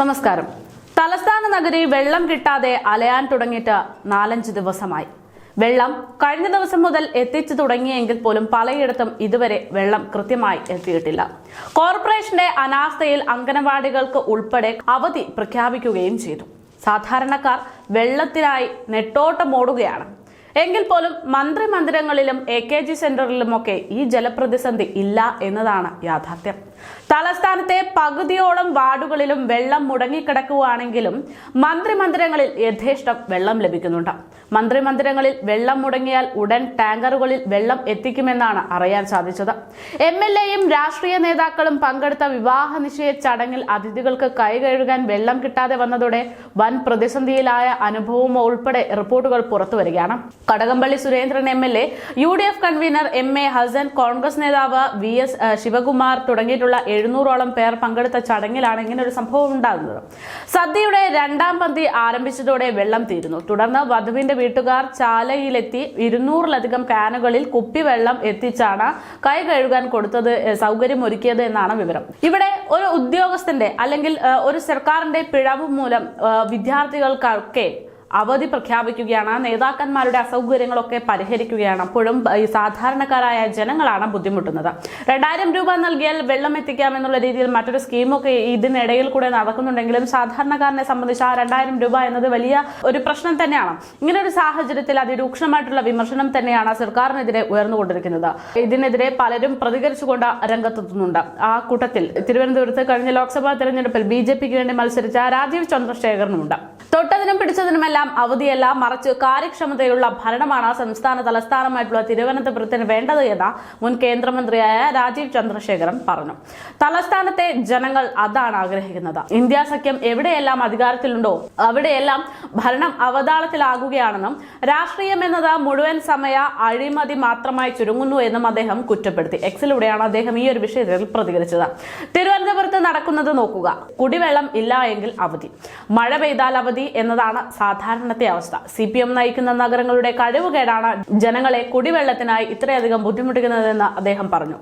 നമസ്കാരം. തലസ്ഥാന നഗരി വെള്ളം കിട്ടാതെ അലയാൻ തുടങ്ങിയിട്ട് നാലഞ്ച് ദിവസമായി. വെള്ളം കഴിഞ്ഞ ദിവസം മുതൽ എത്തിച്ചു തുടങ്ങിയെങ്കിൽ പോലും പലയിടത്തും ഇതുവരെ വെള്ളം കൃത്യമായി എത്തിയിട്ടില്ല. കോർപ്പറേഷന്റെ അനാസ്ഥയിൽ അംഗനവാടികൾക്ക് ഉൾപ്പെടെ അവധി പ്രഖ്യാപിക്കുകയും ചെയ്തു. സാധാരണക്കാർ വെള്ളത്തിനായി നെട്ടോട്ടമോടുകയാണ്. എങ്കിൽ പോലും മന്ത്രിമന്ദിരങ്ങളിലും എ കെ ജി സെന്ററിലുമൊക്കെ ഈ ജലപ്രതിസന്ധി ഇല്ല എന്നതാണ് യാഥാർത്ഥ്യം. തലസ്ഥാനത്തെ പകുതിയോളം വാർഡുകളിലും വെള്ളം മുടങ്ങിക്കിടക്കുകയാണെങ്കിലും മന്ത്രിമന്ദിരങ്ങളിൽ യഥേഷ്ടം വെള്ളം ലഭിക്കുന്നുണ്ട്. മന്ത്രിമന്ദിരങ്ങളിൽ വെള്ളം മുടങ്ങിയാൽ ഉടൻ ടാങ്കറുകളിൽ വെള്ളം എത്തിക്കുമെന്നാണ് അറിയാൻ സാധിച്ചത്. എം എൽ എയും രാഷ്ട്രീയ നേതാക്കളും പങ്കെടുത്ത വിവാഹ നിശ്ചയ ചടങ്ങിൽ അതിഥികൾക്ക് കൈ കഴുകാൻ വെള്ളം കിട്ടാതെ വന്നതോടെ വൻ പ്രതിസന്ധിയിലായ അനുഭവം ഉൾപ്പെടെ റിപ്പോർട്ടുകൾ പുറത്തുവരികയാണ് Kadakampally Surendran M L A U D F convener M A Hassan Congress നേതാവ് വി എസ് ശിവകുമാർ തുടങ്ങിയിട്ടുള്ള എഴുന്നൂറോളം പേർ പങ്കെടുത്ത ചടങ്ങിലാണ് ഇങ്ങനെ ഒരു സംഭവം ഉണ്ടാകുന്നത്. സദ്യയുടെ രണ്ടാം പന്തി ആരംഭിച്ചതോടെ വെള്ളം തീരുന്നു. തുടർന്ന് വധുവിന്റെ വീട്ടുകാർ ചാലയിലെത്തി ഇരുന്നൂറിലധികം കാനുകളിൽ കുപ്പിവെള്ളം എത്തിച്ചാണ് കൈ കഴുകാൻ കൊടുത്തത് സൗകര്യം സൗകര്യമൊരുക്കിയത് എന്നാണ് വിവരം. ഇവിടെ ഒരു ഉദ്യോഗസ്ഥന്റെ അല്ലെങ്കിൽ ഒരു സർക്കാരിന്റെ പിഴവ് മൂലം വിദ്യാർത്ഥികൾക്കൊക്കെ അവധി പ്രഖ്യാപിക്കുകയാണ്. നേതാക്കന്മാരുടെ അസൗകര്യങ്ങളൊക്കെ പരിഹരിക്കുകയാണ്. അപ്പോഴും ഈ സാധാരണക്കാരായ ജനങ്ങളാണ് ബുദ്ധിമുട്ടുന്നത്. രണ്ടായിരം രൂപ നൽകിയാൽ വെള്ളം എത്തിക്കാമെന്നുള്ള രീതിയിൽ മറ്റൊരു സ്കീമൊക്കെ ഇതിനിടയിൽ കൂടെ നടക്കുന്നുണ്ടെങ്കിലും സാധാരണക്കാരനെ സംബന്ധിച്ച് ആ രണ്ടായിരം രൂപ എന്നത് വലിയ ഒരു പ്രശ്നം തന്നെയാണ്. ഇങ്ങനെ ഒരു സാഹചര്യത്തിൽ അതിരൂക്ഷമായിട്ടുള്ള വിമർശനം തന്നെയാണ് സർക്കാരിനെതിരെ ഉയർന്നുകൊണ്ടിരിക്കുന്നത്. ഇതിനെതിരെ പലരും പ്രതികരിച്ചുകൊണ്ട് രംഗത്തെത്തുന്നുണ്ട്. ആ കൂട്ടത്തിൽ തിരുവനന്തപുരത്ത് കഴിഞ്ഞ ലോക്സഭാ തെരഞ്ഞെടുപ്പിൽ ബി ജെ പിക്ക് വേണ്ടി മത്സരിച്ച രാജീവ് ചന്ദ്രശേഖരനുമുണ്ട്. തൊട്ടതിനും പിടിച്ചതിനുമെല്ലാം അവധിയല്ല മറിച്ച് കാര്യക്ഷമതയുള്ള ഭരണമാണ് സംസ്ഥാന തലസ്ഥാനമായിട്ടുള്ള തിരുവനന്തപുരത്തിന് വേണ്ടത് എന്ന് മുൻ കേന്ദ്രമന്ത്രിയായ രാജീവ് ചന്ദ്രശേഖരൻ പറഞ്ഞു. തലസ്ഥാനത്തെ ജനങ്ങൾ അതാണ് ആഗ്രഹിക്കുന്നത്. ഇന്ത്യ സഖ്യം എവിടെയെല്ലാം അധികാരത്തിലുണ്ടോ അവിടെയെല്ലാം ഭരണം അവതാളത്തിലാകുകയാണെന്നും രാഷ്ട്രീയം എന്നത് മുഴുവൻ സമയ അഴിമതി മാത്രമായി ചുരുങ്ങുന്നു എന്നും അദ്ദേഹം കുറ്റപ്പെടുത്തി. എക്സിലൂടെയാണ് അദ്ദേഹം ഈ ഒരു വിഷയത്തിൽ പ്രതികരിച്ചത്. തിരുവനന്തപുരത്ത് നടക്കുന്നത് നോക്കുക. കുടിവെള്ളം ഇല്ല എങ്കിൽ അവധി. മഴ പെയ്താൽ അവധി. എന്നതാണ് സാധാരണത്തെ അവസ്ഥ. സി പി എം നയിക്കുന്ന നഗരങ്ങളുടെ കഴിവുകേടാണ് ജനങ്ങളെ കുടിവെള്ളത്തിനായി ഇത്രയധികം ബുദ്ധിമുട്ടിക്കുന്നതെന്ന് അദ്ദേഹം പറഞ്ഞു.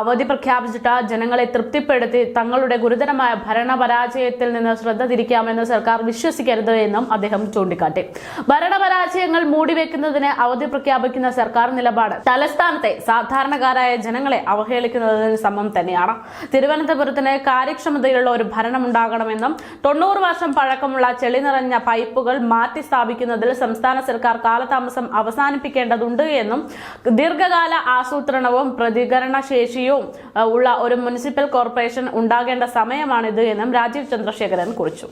അവധി പ്രഖ്യാപിച്ചിട്ട് ജനങ്ങളെ തൃപ്തിപ്പെടുത്തി തങ്ങളുടെ ഗുരുതരമായ ഭരണപരാജയത്തിൽ നിന്ന് ശ്രദ്ധ തിരിക്കാമെന്ന് സർക്കാർ വിശ്വസിക്കരുത് എന്നും അദ്ദേഹം ചൂണ്ടിക്കാട്ടി. ഭരണപരാജയങ്ങൾ മൂടിവെക്കുന്നതിന് അവധി പ്രഖ്യാപിക്കുന്ന സർക്കാർ നിലപാട് തലസ്ഥാനത്തെ സാധാരണക്കാരായ ജനങ്ങളെ അവഹേളിക്കുന്നതിന് സമം തന്നെയാണ്. തിരുവനന്തപുരത്തിന് കാര്യക്ഷമതയുള്ള ഒരു ഭരണം ഉണ്ടാകണമെന്നും തൊണ്ണൂറ് വർഷം പഴക്കമുള്ള ചെളി പൈപ്പുകൾ മാറ്റി സ്ഥാപിക്കുന്നതിൽ സംസ്ഥാന സർക്കാർ കാലതാമസം അവസാനിപ്പിക്കേണ്ടതുണ്ട് എന്നും ദീർഘകാല ആസൂത്രണവും പ്രതികരണ ശേഷിയും ഉള്ള ഒരു മുനിസിപ്പൽ കോർപ്പറേഷൻ ഉണ്ടാകേണ്ട സമയമാണിത് എന്നും രാജീവ് ചന്ദ്രശേഖരൻ കുറിച്ചു.